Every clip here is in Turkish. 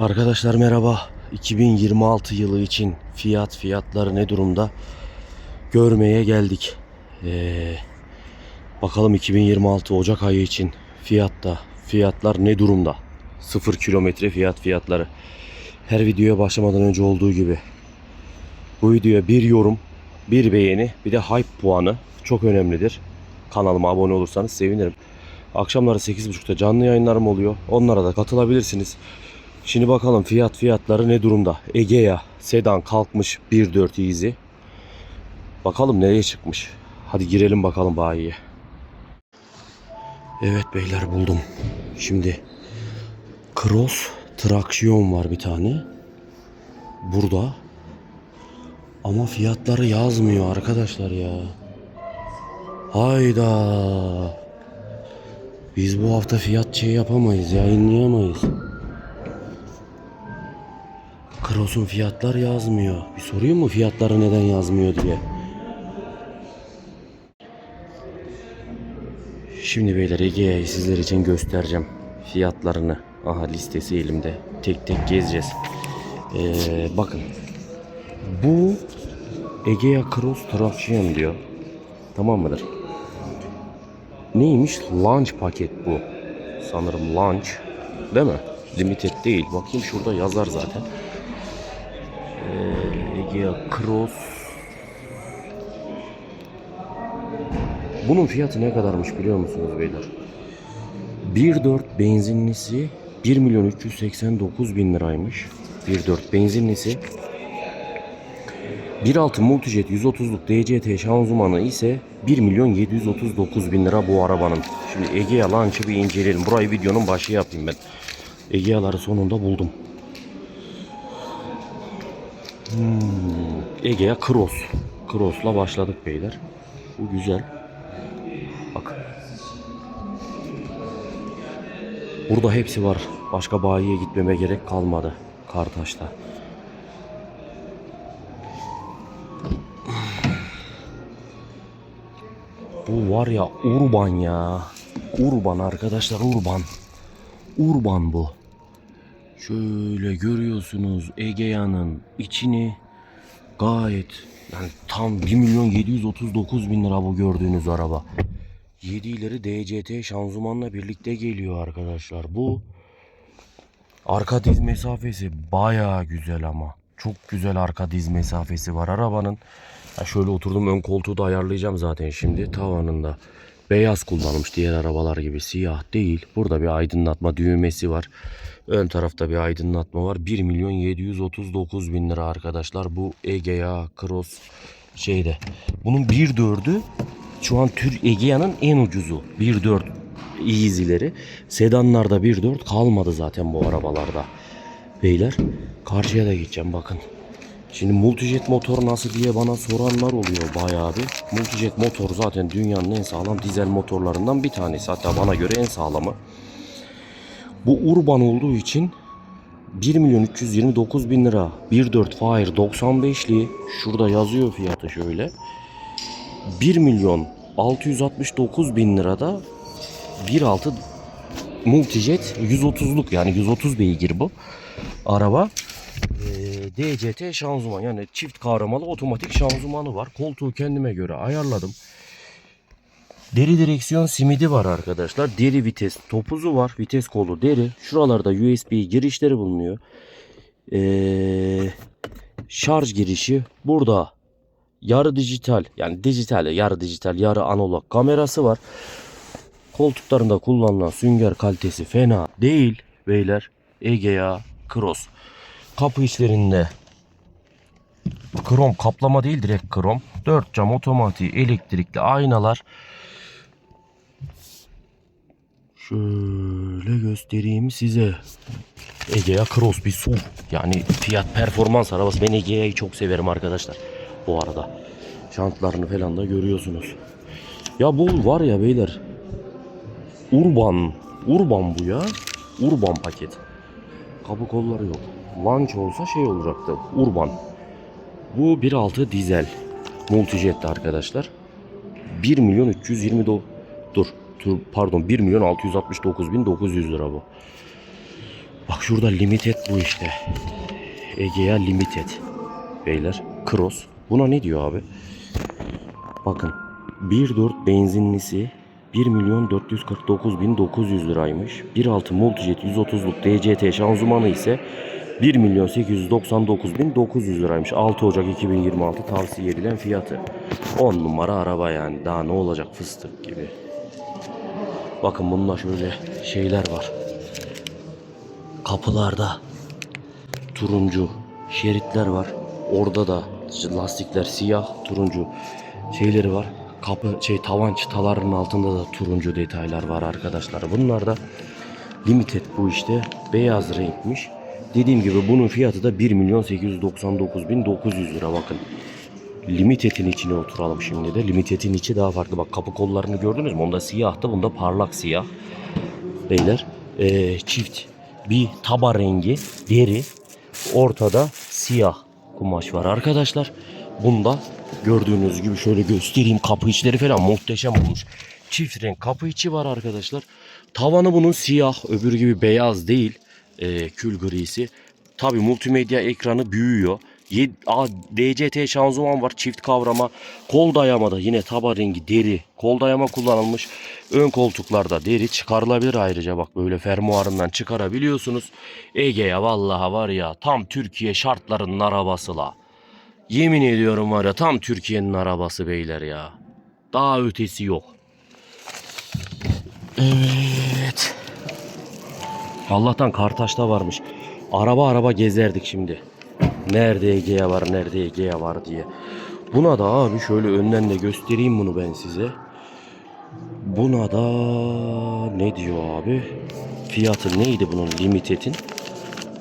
Arkadaşlar merhaba. 2026 yılı için fiyat fiyatları ne durumda görmeye geldik. Ee, bakalım 2026 Ocak ayı için fiyatta fiyatlar ne durumda? Sıfır kilometre fiyat fiyatları. Her videoya başlamadan önce olduğu gibi bu videoya bir yorum, bir beğeni, bir de hype puanı çok önemlidir. Kanalıma abone olursanız sevinirim. Akşamları 8.30'da canlı yayınlarım oluyor. Onlara da katılabilirsiniz. Şimdi bakalım fiyat fiyatları ne durumda? Egea sedan kalkmış 1.4 Easy. Bakalım nereye çıkmış. Hadi girelim bakalım bayiye. Evet beyler buldum. Şimdi Cross traksiyon var bir tane. Burada. Ama fiyatları yazmıyor arkadaşlar ya. Hayda. Biz bu hafta fiyat şey yapamayız, yayınlayamayız. Cross'un fiyatlar yazmıyor. Bir sorayım mı fiyatları neden yazmıyor diye. Şimdi beyler Egea'yı sizler için göstereceğim. Fiyatlarını. Aha listesi elimde. Tek tek gezeceğiz. Ee, bakın. Bu Egea Cross Traction diyor. Tamam mıdır? Neymiş? Launch paket bu. Sanırım launch. Değil mi? Limited değil. Bakayım şurada yazar zaten. Egea Cross. Bunun fiyatı ne kadarmış biliyor musunuz beyler? 1.4 benzinlisi 1 milyon 389 bin liraymış. 1.4 benzinlisi 1.6 Multijet 130'luk DCT şanzımanı ise 1 milyon 739 bin lira bu arabanın. Şimdi Egea Launch'ı bir inceleyelim. Burayı videonun başı yapayım ben. Egea'ları sonunda buldum. Hmm, Egea Cross. Cross'la başladık beyler. Bu güzel. Bak. Burada hepsi var. Başka bayiye gitmeme gerek kalmadı. Kartaş'ta. Bu var ya Urban ya. Urban arkadaşlar Urban. Urban bu. Şöyle görüyorsunuz Egea'nın içini gayet yani tam 1 milyon 739 bin lira bu gördüğünüz araba. 7 ileri DCT şanzımanla birlikte geliyor arkadaşlar. Bu arka diz mesafesi baya güzel ama. Çok güzel arka diz mesafesi var arabanın. Ya şöyle oturdum ön koltuğu da ayarlayacağım zaten şimdi tavanında. Beyaz kullanılmış diğer arabalar gibi siyah değil. Burada bir aydınlatma düğmesi var. Ön tarafta bir aydınlatma var. 1 milyon 739 bin lira arkadaşlar. Bu Egea Cross şeyde. Bunun 1.4'ü şu an tür Egea'nın en ucuzu. 1.4 Easy'leri. Sedanlarda 1.4 kalmadı zaten bu arabalarda. Beyler karşıya da gideceğim bakın. Şimdi multijet motor nasıl diye bana soranlar oluyor bayağı bir. Multijet motor zaten dünyanın en sağlam dizel motorlarından bir tanesi. Hatta bana göre en sağlamı. Bu urban olduğu için 1 milyon 329 bin lira 1.4 Fire 95'li şurada yazıyor fiyatı şöyle 1 milyon 669 bin lirada 1.6 Multijet 130'luk yani 130 beygir bu araba DCT şanzıman yani çift kavramalı otomatik şanzımanı var koltuğu kendime göre ayarladım Deri direksiyon simidi var arkadaşlar. Deri vites topuzu var. Vites kolu deri. Şuralarda USB girişleri bulunuyor. Ee, şarj girişi burada. Yarı dijital yani dijital yarı dijital yarı analog kamerası var. Koltuklarında kullanılan sünger kalitesi fena değil beyler. Egea Cross. Kapı içlerinde krom kaplama değil direkt krom. 4 cam otomatik elektrikli aynalar. Şöyle göstereyim size. Egea Cross bir SUV. Yani fiyat performans arabası. Ben Egea'yı çok severim arkadaşlar. Bu arada. Şantlarını falan da görüyorsunuz. Ya bu var ya beyler. Urban. Urban bu ya. Urban paket. Kapı kolları yok. Launch olsa şey olacaktı. Urban. Bu 1.6 dizel. Multijet'te arkadaşlar. 1 milyon 329 dur. Tur, pardon 1 milyon 669 bin 900 lira bu. Bak şurada limited bu işte. Egea limited. Beyler cross. Buna ne diyor abi? Bakın 1.4 benzinlisi 1 milyon 449 bin 900 liraymış. 1.6 Multijet 130'luk DCT şanzımanı ise 1 milyon 899 bin 900 liraymış. 6 Ocak 2026 tavsiye edilen fiyatı. 10 numara araba yani. Daha ne olacak fıstık gibi. Bakın bunda şöyle şeyler var. Kapılarda turuncu şeritler var. Orada da lastikler siyah, turuncu şeyleri var. Kapı şey tavan çıtalarının altında da turuncu detaylar var arkadaşlar. Bunlar da limited bu işte. Beyaz renkmiş. Dediğim gibi bunun fiyatı da 1 milyon 899 bin 900 lira bakın. Limited'in içine oturalım şimdi de. Limited'in içi daha farklı. Bak kapı kollarını gördünüz mü? Onda siyahtı. Bunda parlak siyah. Beyler ee, çift bir taba rengi deri ortada siyah kumaş var arkadaşlar. Bunda gördüğünüz gibi şöyle göstereyim kapı içleri falan muhteşem olmuş. Çift renk kapı içi var arkadaşlar. Tavanı bunun siyah öbürü gibi beyaz değil. Ee, kül grisi. Tabi multimedya ekranı büyüyor. A- DCT şanzıman var çift kavrama. Kol dayama da yine taba rengi deri. Kol dayama kullanılmış. Ön koltuklarda deri çıkarılabilir ayrıca bak böyle fermuarından çıkarabiliyorsunuz. Ege'ye vallahi var ya tam Türkiye şartlarının arabası la. Yemin ediyorum var ya tam Türkiye'nin arabası beyler ya. Daha ötesi yok. Evet. Allah'tan Kartaş'ta varmış. Araba araba gezerdik şimdi. Nerede Ege'ye var, nerede Ege'ye var diye. Buna da abi şöyle önden de göstereyim bunu ben size. Buna da ne diyor abi? Fiyatı neydi bunun limited'in?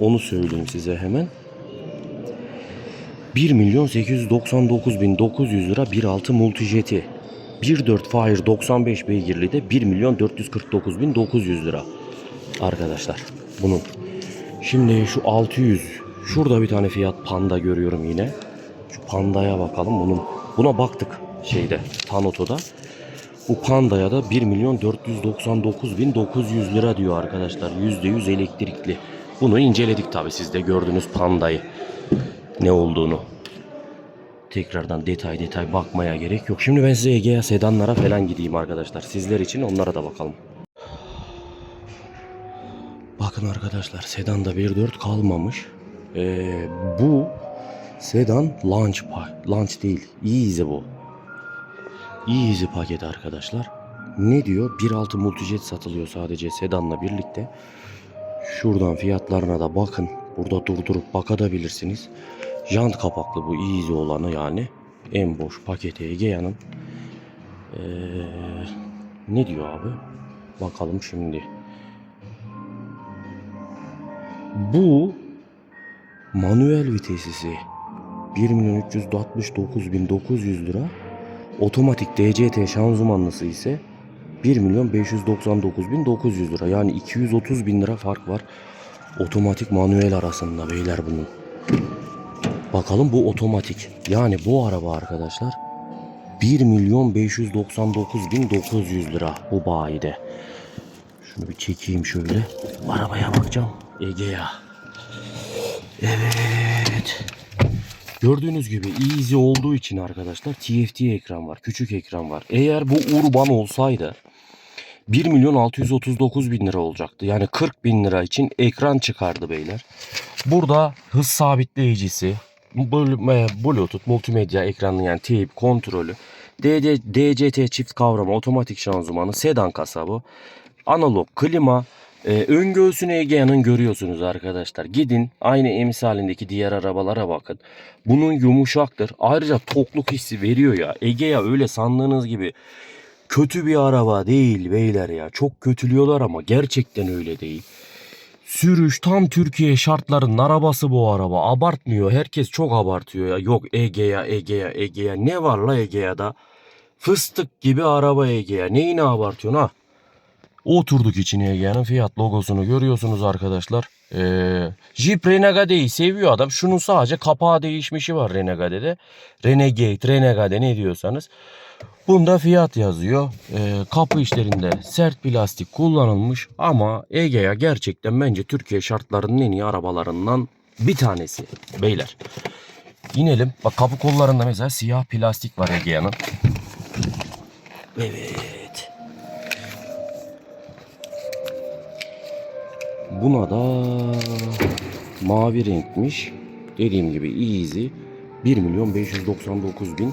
Onu söyleyeyim size hemen. 1 milyon 899 bin 900 lira 1.6 multijeti. 1.4 Fire 95 beygirli de 1 milyon 449 bin 900 lira. Arkadaşlar bunun. Şimdi şu 600 şurada bir tane fiyat panda görüyorum yine. Şu pandaya bakalım bunun. Buna baktık şeyde Tanoto'da. Bu pandaya da 1 milyon 499 bin 900 lira diyor arkadaşlar. %100 elektrikli. Bunu inceledik tabi siz de gördünüz pandayı. Ne olduğunu. Tekrardan detay detay bakmaya gerek yok. Şimdi ben size Egea sedanlara falan gideyim arkadaşlar. Sizler için onlara da bakalım. Bakın arkadaşlar sedanda 1.4 kalmamış. Ee, bu sedan launch. Launch değil. Easy bu. Easy paket arkadaşlar. Ne diyor? 1.6 multijet satılıyor sadece sedanla birlikte. Şuradan fiyatlarına da bakın. Burada durdurup bakabilirsiniz. Jant kapaklı bu easy olanı yani. En boş paketi Egea'nın. Ee, ne diyor abi? Bakalım şimdi. Bu manuel vitesisi 1 milyon 369 bin 900 lira. Otomatik DCT şanzımanlısı ise 1 milyon 599 bin 900 lira. Yani 230 bin lira fark var. Otomatik manuel arasında beyler bunun. Bakalım bu otomatik. Yani bu araba arkadaşlar 1 milyon 599 bin 900 lira bu bayide. Şunu bir çekeyim şöyle. Arabaya bakacağım. Egea. Evet. Gördüğünüz gibi easy olduğu için arkadaşlar TFT ekran var. Küçük ekran var. Eğer bu Urban olsaydı 1 milyon 639 bin lira olacaktı. Yani 40 bin lira için ekran çıkardı beyler. Burada hız sabitleyicisi, e, Bluetooth, multimedya ekranı yani teyp kontrolü, DCT çift kavrama, otomatik şanzımanı, sedan kasabı, analog, klima, ee, ön göğsünü Egea'nın görüyorsunuz arkadaşlar. Gidin aynı emsalindeki diğer arabalara bakın. Bunun yumuşaktır. Ayrıca tokluk hissi veriyor ya. Egea öyle sandığınız gibi kötü bir araba değil beyler ya. Çok kötülüyorlar ama gerçekten öyle değil. Sürüş tam Türkiye şartlarının arabası bu araba. Abartmıyor. Herkes çok abartıyor ya. Yok Egea, Egea, Egea. Ne var la Egea'da? Fıstık gibi araba Egea. Neyini abartıyorsun ha? Oturduk içine Egea'nın fiyat logosunu görüyorsunuz arkadaşlar. Ee, Jeep Renegade'yi seviyor adam. Şunun sadece kapağı değişmişi var Renegade'de. Renegade, Renegade ne diyorsanız. Bunda fiyat yazıyor. Ee, kapı işlerinde sert plastik kullanılmış ama Egea gerçekten bence Türkiye şartlarının en iyi arabalarından bir tanesi beyler. İnelim. Bak kapı kollarında mesela siyah plastik var Egea'nın. Evet. Buna da mavi renkmiş. Dediğim gibi easy. 1 milyon 599 bin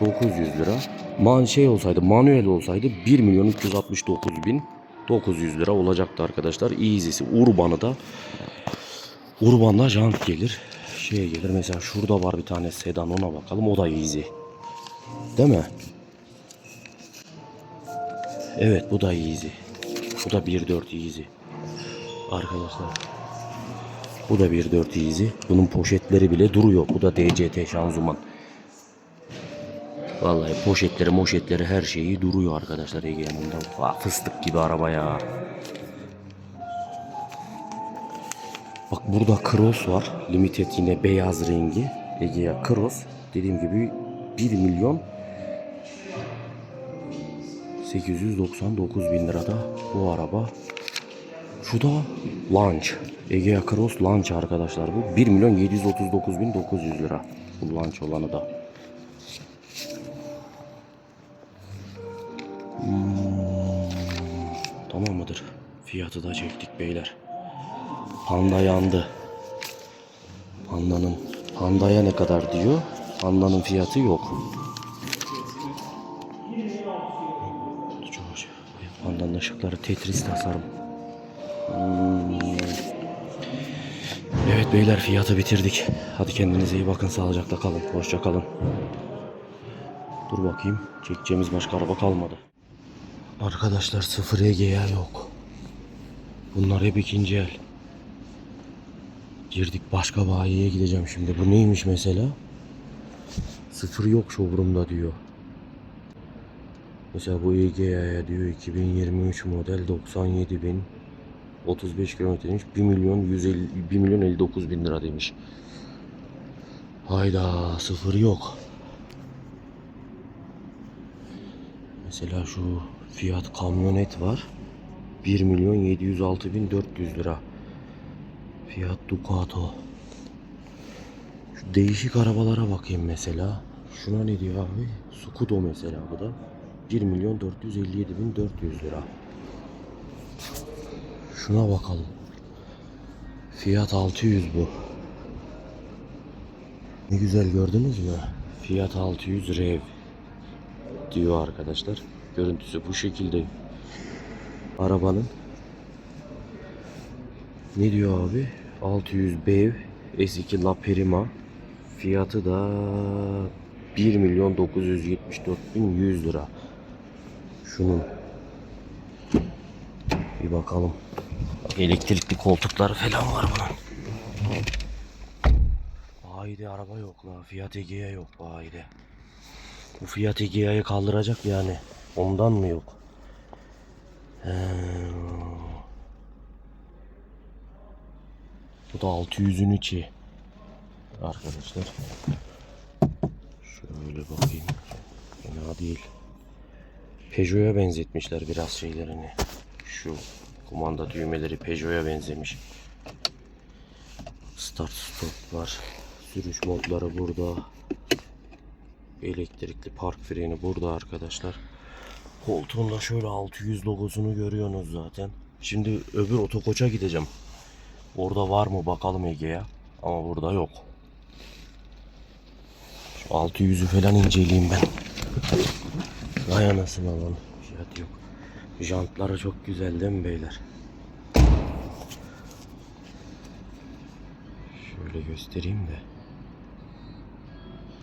900 lira. Man şey olsaydı manuel olsaydı 1 milyon 369 bin 900 lira olacaktı arkadaşlar. Easy'si Urban'ı da Urban'da jant gelir. Şeye gelir mesela şurada var bir tane sedan ona bakalım o da easy. Değil mi? Evet bu da easy. Bu da 1.4 easy. Arkadaşlar. Bu da 1.4 easy. Bunun poşetleri bile duruyor. Bu da DCT şanzıman. Vallahi poşetleri moşetleri her şeyi duruyor arkadaşlar Ege'nin de. Fıstık gibi araba ya. Bak burada Cross var. Limited yine beyaz rengi. Egea Cross. Dediğim gibi 1 milyon 899 bin lirada bu araba. Şu da Launch. Egea Cross Launch arkadaşlar bu. 1 milyon 739 bin 900 lira. Bu Launch olanı da. Hmm, tamam mıdır? Fiyatı da çektik beyler. Panda yandı. Panda'nın Panda'ya ne kadar diyor? Panda'nın fiyatı yok. Panda'nın ışıkları Tetris tasarım. Evet beyler fiyatı bitirdik. Hadi kendinize iyi bakın sağlıcakla kalın. Hoşça kalın. Dur bakayım. Çekeceğimiz başka araba kalmadı. Arkadaşlar sıfır Egea yok. Bunlar hep ikinci el. Girdik başka bayiye gideceğim şimdi. Bu neymiş mesela? Sıfır yok showroom'da diyor. Mesela bu Egea'ya diyor 2023 model 97 bin 35 kilometreymiş 1 milyon 150 1 milyon 59 bin lira demiş. Hayda sıfır yok. Mesela şu Fiat kamyonet var. 1 milyon 706 bin 400 lira. Fiat Ducato. Şu değişik arabalara bakayım mesela. Şuna ne diyor abi? Scudo mesela bu da. 1 milyon 457 bin 400 lira. Şuna bakalım. Fiyat 600 bu. Ne güzel gördünüz mü? Fiyat 600 rev diyor arkadaşlar. Görüntüsü bu şekilde. Arabanın ne diyor abi? 600 BEV S2 La Prima fiyatı da 1 milyon 974 bin 100 lira. Şunun bir bakalım. Elektrikli koltukları falan var bunun. Haydi araba yok la. Fiat Egea yok haydi. Bu Fiat Egea'yı kaldıracak yani. Ondan mı yok? He. Bu da 600'ün içi. Arkadaşlar. Şöyle bakayım. Fena değil. Peugeot'a benzetmişler biraz şeylerini. Şu kumanda düğmeleri Peugeot'a benzemiş. Start stop var. Sürüş modları burada. Elektrikli park freni burada arkadaşlar. Koltuğunda şöyle 600 logosunu görüyorsunuz zaten. Şimdi öbür otokoça gideceğim. Orada var mı bakalım Ege'ye. Ama burada yok. Şu 600'ü falan inceleyeyim ben. Vay anasını lan. Fiyat yok. Jantları çok güzel değil mi beyler? Şöyle göstereyim de.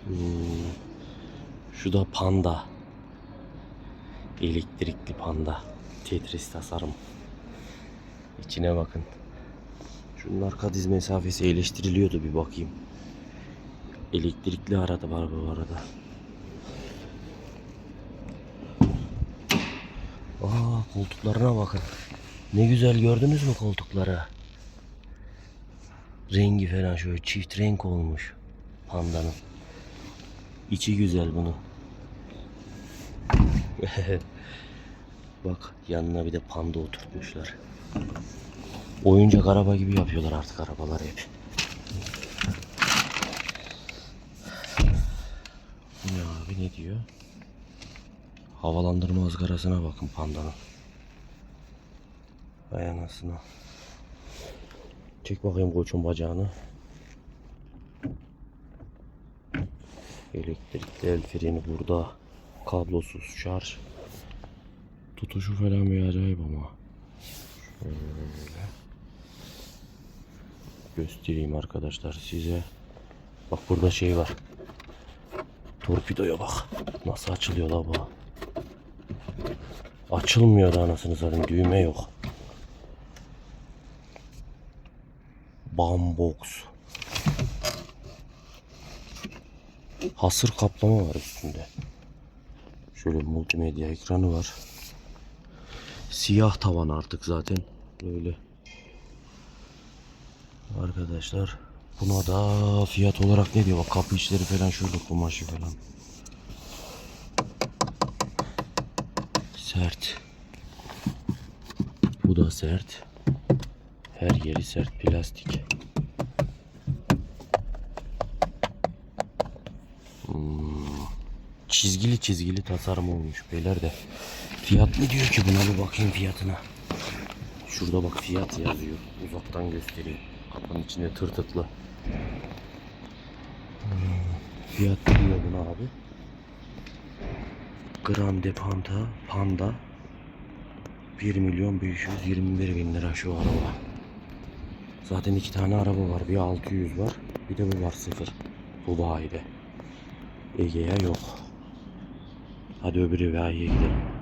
Hmm. Şu da panda. Elektrikli panda. Tetris tasarım. İçine bakın. Şunun arka diz mesafesi eleştiriliyordu bir bakayım. Elektrikli arada var bu arada. Aa koltuklarına bakın. Ne güzel gördünüz mü koltukları? Rengi falan şöyle çift renk olmuş pandanın. İçi güzel bunun. Bak yanına bir de panda oturtmuşlar. Oyuncak araba gibi yapıyorlar artık arabalar hep. Ne abi ne diyor? Havalandırma ızgarasına bakın pandanın. Vay anasını. Çek bakayım koçun bacağını. Elektrikli el freni burada. Kablosuz şarj. Tutuşu falan bir acayip ama. Şöyle. Göstereyim arkadaşlar size. Bak burada şey var. Torpidoya bak. Nasıl açılıyor la bu? Açılmıyor da anasını satayım. Düğme yok. Bambox. Hasır kaplama var üstünde. Şöyle multimedya ekranı var. Siyah tavan artık zaten. Böyle. Arkadaşlar buna da fiyat olarak ne diyor? Bak kapı içleri falan şurada kumaşı falan. Sert. Bu da sert. Her yeri sert plastik. Hmm. Çizgili çizgili tasarım olmuş beyler de. Fiyat ne diyor ki buna bir bakayım fiyatına. Şurada bak fiyat yazıyor. Uzaktan göstereyim. Kapının içinde tırtıklı. Hmm. Fiyat ne diyor buna abi? Grande Panda Panda 1 milyon 521 bin lira şu araba. Zaten iki tane araba var. Bir 600 var. Bir de bu var sıfır. Bu bayide. Ege'ye yok. Hadi öbürü Ege'ye gidelim.